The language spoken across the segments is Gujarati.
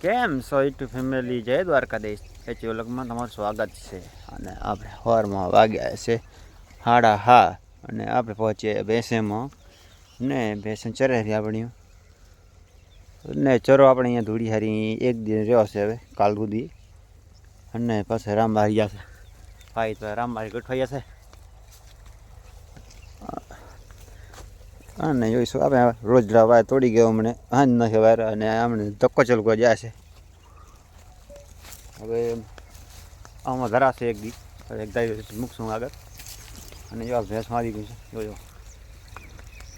કેમ સો યુટ્યુબ ફેમિલી જય દ્વારકાધીશ? એચી ઓલગમાં તમારું સ્વાગત છે અને આપણે હોરમાં વાગ્યા છે હાડા હા અને આપણે પહોંચીએ ભેંસેમાં ને ભેંસે ચરે રહી આપણી ને ચરો આપણે અહીંયા ધૂળી હારી એક દિન રહ્યો છે હવે, કાલ સુધી. અને પછી રામબારી ગયા છે. ભાઈ તો રામબારી ગોઠવાઈ જશે અને જોઈશું. આપણે રોજ વાય તોડી ગયો મને હાજ નથી વાર અને આમને ધક્કો ચલકો જાય છે હવે આમાં ધરાશે એક દી. એક દાઈ મૂકશું આગળ. અને જો આ ભેંસ મારી ગયું છે. જોજો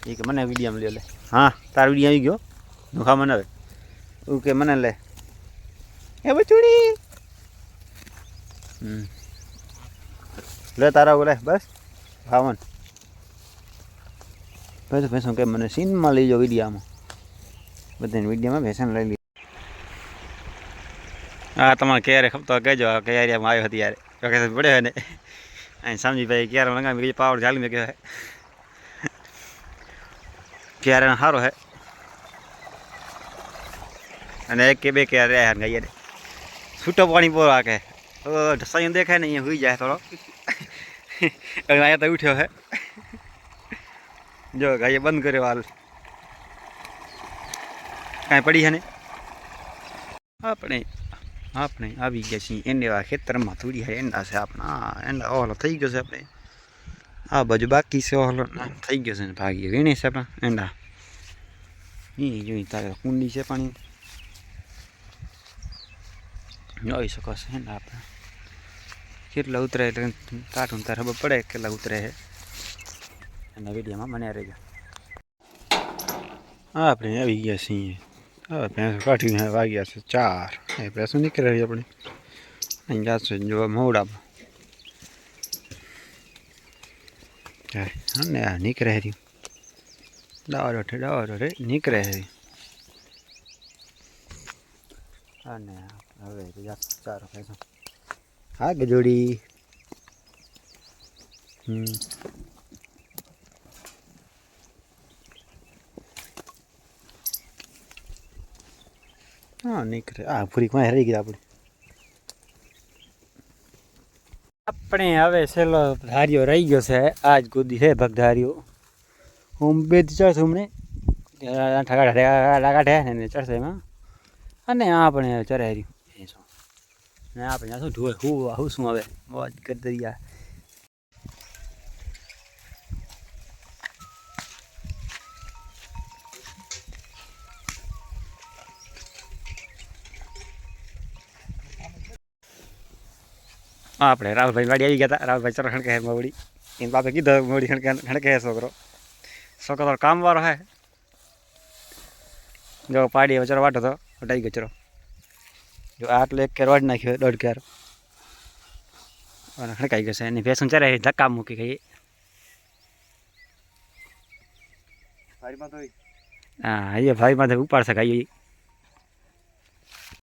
એ કે મને વિડીયામાં લે લે. હા, તાર વીડિયો આવી ગયો? દુખા મને હવે. એવું કે મને લે. એ બચુડી. હમ. લે તારા બોલે બસ. ભાવન. ભેંસો ભેંસો કે મને સીનમાં લઈ જાઓ વિડીયામાં બધાને વિડીયામાં ભેંસાને લઈ લીધી હા તમારે ક્યારે ખપતો કહેજો આ ક્યારે આમ આવ્યો હતી યાર પડ્યો હોય ને અહીં સમજીભાઈ ક્યારે લગાવી ગઈ પાવડ ચાલી મેં કહેવાય ક્યારે સારો હે અને એક કે બે ક્યારે રહ્યા ગઈએ છૂટો પાણી પોરો રાખે કે ઢસાઈ દેખાય ને અહીંયા હોઈ જાય થોડો અહીંયા તો ઉઠ્યો હે જો ગાઈએ બંધ કર્યો હાલ. કાંઈ પડી છે ને? આપણે આપણે આવી ગયા છીએ એંડા ખેતરમાં. થોડી હા એંડા છે આપણા. એંડા ઓહલો થઈ ગયો છે આપણે. આ બાજુ બાકી છે ઓહલો. થઈ ગયો છે ને ભાગી. વીણી છે આપણા એંડા. એ જોઈ તારે કુંડી છે પાણી જોઈ શકો છો એંડા આપણે. કેટલા ઉતરે એટલે કાઢું તારે ખબર પડે કેટલા ઉતરે છે. એના વિડીયોમાં મને રહેજો. આપણે આવી ગયા છીએ. હવે ભેંસો કાઢીને વાગ્યા છે ચાર. એ ભેંસો નીકળે રહી આપણે. અહીં જાશું જોવા મોડામાં અને આ નીકળે રહ્યું દાવા ઠે દાવા રે, નીકળે રહ્યું અને હવે ચાર ભેંસો હા ગજોડી હમ. હા, નીકળે. આ પૂરી માં હરી ગયા આપણે. આપણે હવે છેલ્લો ધાર્યો રહી ગયો છે. આજ કુદી છે ભગધાર્યો હું બે ચડશું હમણે. કાઢે ને ચડશે એમાં. અને આપણે ચરાઈ રહ્યું ને આપણે શું હું હું શું હવે. મોજ કરી દરિયા. આપણે રાહુલભાઈ વાડી આવી ગયા હતા. રાહુલભાઈ ચરો ખણકે મવડી. એને બાપે કીધું મવડી ખણકે ખણકે હે છોકરો. છોકરો તો કામવાળો હે. જો પાડી હવે ચરો વાટો તો હટાઈ ગયો ચરો જો આટલો એક કેર વાડી નાખ્યો દોઢ કેર. અને ખણકાઈ ગયો છે. એની ભેંસું ચારે ધક્કા મૂકી ગઈ હા એ ભાઈ માથે ઉપાડશે એ